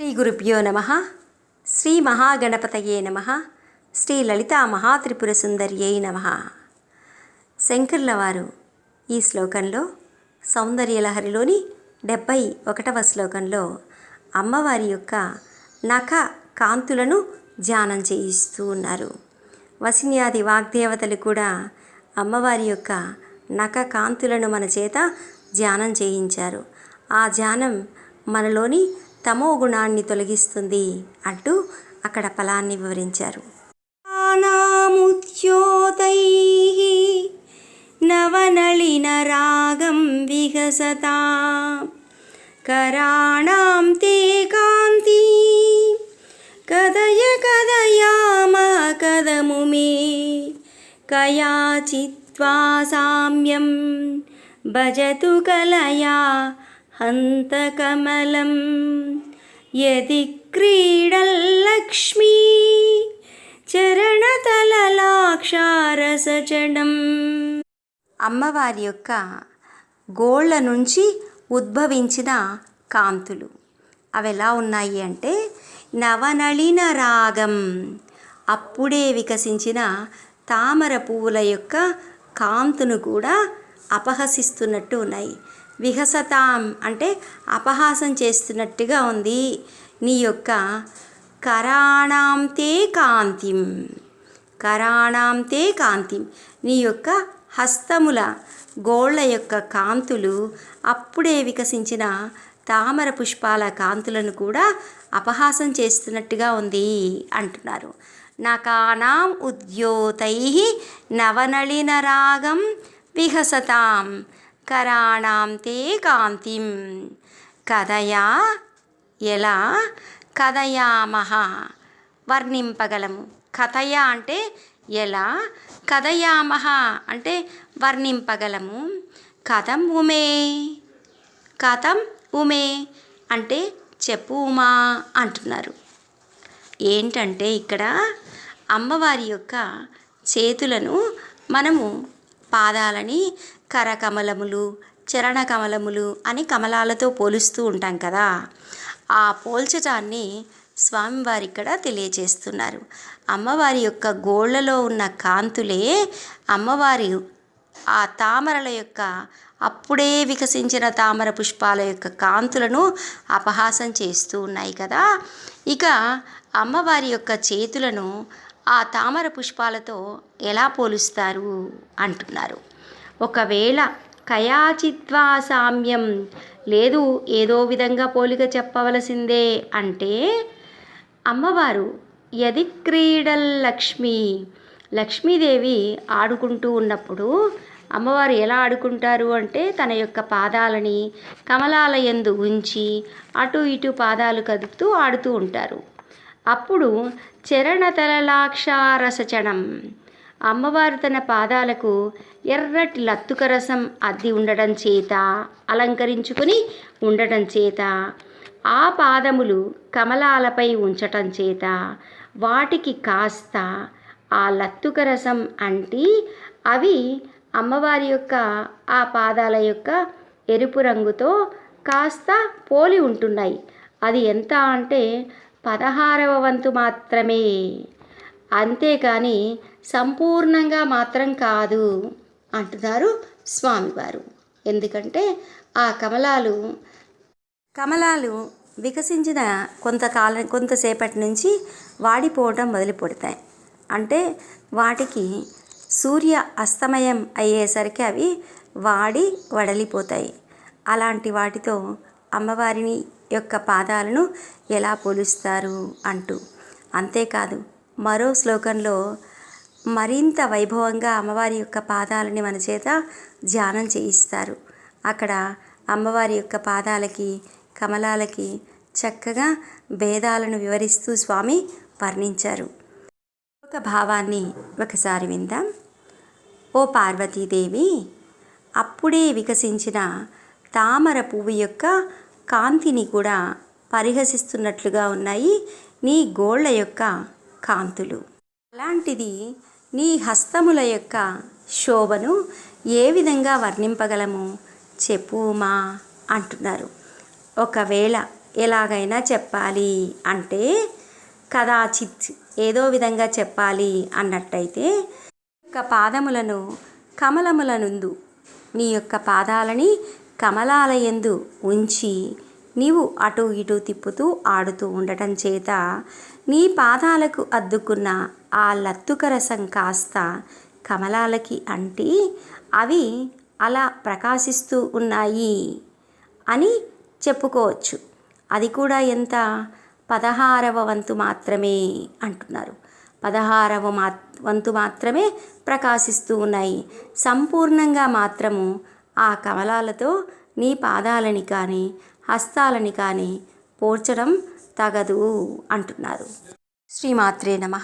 శ్రీ గురుభ్యో నమ. శ్రీ మహాగణపతయే నమ. శ్రీ లలితా మహాత్రిపుర సుందర్యై నమ. శంకర్ల వారు ఈ శ్లోకంలో సౌందర్యలహరిలోని డెబ్భై ఒకటవ శ్లోకంలో అమ్మవారి యొక్క నఖ కాంతులను ధ్యానం చేయిస్తూ ఉన్నారు. వసిన్యాది వాగ్దేవతలు కూడా అమ్మవారి యొక్క నఖ కాంతులను మన చేత ధ్యానం చేయించారు. ఆ ధ్యానం మనలోని తమో గుణాన్ని తొలగిస్తుంది అంటూ అక్కడ ఫలాన్ని వివరించారు నవనళినరాగం విహసతా कराणां ते कान्ति कदय कदयाम कदमु मे कयाचित्वा साम्यं भजतु कलया हन्तकमलं यदि क्रीडल्लक्ष्मी చరణతలలాక్షారసచడం అమ్మవారి యొక్క గోళ్ళ నుంచి ఉద్భవించిన కాంతులు అవి ఎలా ఉన్నాయి అంటే నవనళిన రాగం అప్పుడే వికసించిన తామర పువ్వుల యొక్క కాంతును కూడా అపహసిస్తున్నట్టు ఉన్నాయి విహసతాం అంటే అపహాసం చేస్తున్నట్టుగా ఉంది. నీ యొక్క కరాణాంతే కాంతిం. కరాణాంతే కాంతిం. నీ యొక్క హస్తముల గోళ్ళ యొక్క కాంతులు అప్పుడే వికసించిన తామర పుష్పాల కాంతులను కూడా అపహాసం చేస్తున్నట్టుగా ఉంది అంటున్నారు. నకానాం ఉద్యోతై నవనళిన రాగం విహసతాం. కరాణాం తే కాంతిం. కథయా? ఎలా? కథయామహ. వర్ణింపగలము. కథయ అంటే ఎలా? కథయామహ అంటే వర్ణింపగలము. కథం ఉమే. కథం ఉమే అంటే చెప్పు ఉమా అంటున్నారు. ఏంటంటే ఇక్కడ అమ్మవారి యొక్క చేతులను మనము పాదాలని కరకమలములు చరణ కమలములు అని కమలాలతో పోలుస్తూ ఉంటాం కదా. ఆ పోల్చటాన్ని స్వామివారి ఇక్కడ తెలియజేస్తున్నారు. అమ్మవారి యొక్క గోళ్ళలో ఉన్న కాంతులే అమ్మవారి ఆ తామరల యొక్క అప్పుడే వికసించిన తామర పుష్పాల యొక్క కాంతులను అపహాసం చేస్తూ ఉన్నాయి కదా. ఇక అమ్మవారి యొక్క చేతులను ఆ తామర పుష్పాలతో ఎలా పోలుస్తారు అంటున్నారు. ఒకవేళ కయాచిత్వా సామ్యం లేదు ఏదో విధంగా పోలిక చెప్పవలసిందే అంటే అమ్మవారు యది క్రీడల్ లక్ష్మి లక్ష్మీదేవి ఆడుకుంటూ ఉన్నప్పుడు అమ్మవారు ఎలా ఆడుకుంటారు అంటే తన యొక్క పాదాలని కమలాలయందు ఉంచి అటు ఇటు పాదాలు కదుపుతూ ఆడుతూ ఉంటారు. అప్పుడు చరణతలలాక్షారసచణం అమ్మవారు తన పాదాలకు ఎర్రటి లత్తుక రసం అద్ది ఉండడం చేత అలంకరించుకుని ఉండటం చేత ఆ పాదములు కమలాలపై ఉంచటం చేత వాటికి కాస్త ఆ లత్తుక రసం అంటి అవి అమ్మవారి యొక్క ఆ పాదాల యొక్క ఎరుపు రంగుతో కాస్త పోలి ఉంటున్నాయి. అది ఎంత అంటే పదహారవ వంతు మాత్రమే. అంతేకాని సంపూర్ణంగా మాత్రం కాదు అంటున్నారు స్వామివారు. ఎందుకంటే ఆ కమలాలు కమలాలు వికసించిన కొంతకాలం కొంతసేపటి నుంచి వాడిపోవడం మొదలుపెడతాయి. అంటే వాటికి సూర్య అస్తమయం అయ్యేసరికి అవి వాడి వడలిపోతాయి. అలాంటి వాటితో అమ్మవారిని యొక్క పాదాలను ఎలా పోలుస్తారు అంటూ. అంతేకాదు మరో శ్లోకంలో మరింత వైభవంగా అమ్మవారి యొక్క పాదాలని మన చేత ధ్యానం చేయిస్తారు. అక్కడ అమ్మవారి యొక్క పాదాలకి కమలాలకి చక్కగా భేదాలను వివరిస్తూ స్వామి వర్ణించారు. ఒక భావాన్ని ఒకసారి విందాం. ఓ పార్వతీదేవి అప్పుడే వికసించిన తామర పువ్వు యొక్క కాంతిని కూడా పరిహసిస్తున్నట్లుగా ఉన్నాయి నీ గోళ్ళ యొక్క కాంతులు. అలాంటిది నీ హస్తముల యొక్క శోభను ఏ విధంగా వర్ణింపగలము చెప్పుమా అంటున్నారు. ఒకవేళ ఎలాగైనా చెప్పాలి అంటే కదాచిత్ ఏదో విధంగా చెప్పాలి అన్నట్టయితే యొక్క పాదములను కమలముల నుందు నీ యొక్క పాదాలని కమలాలయందు ఉంచి నీవు అటు ఇటు తిప్పుతూ ఆడుతూ ఉండటం చేత నీ పాదాలకు అద్దుకున్న ఆ లత్తుక రసం కాస్త కమలాలకి అంటి అవి అలా ప్రకాశిస్తూ ఉన్నాయి అని చెప్పుకోవచ్చు. అది కూడా ఎంత? పదహారవ వంతు మాత్రమే అంటున్నారు. పదహారవ మా వంతు మాత్రమే ప్రకాశిస్తూ ఉన్నాయి. సంపూర్ణంగా మాత్రము ఆ కమలాలతో నీ పాదాలని కానీ హస్తాలని కానీ పోర్చడం తగదు అంటున్నారు. శ్రీమాత్రే నమ.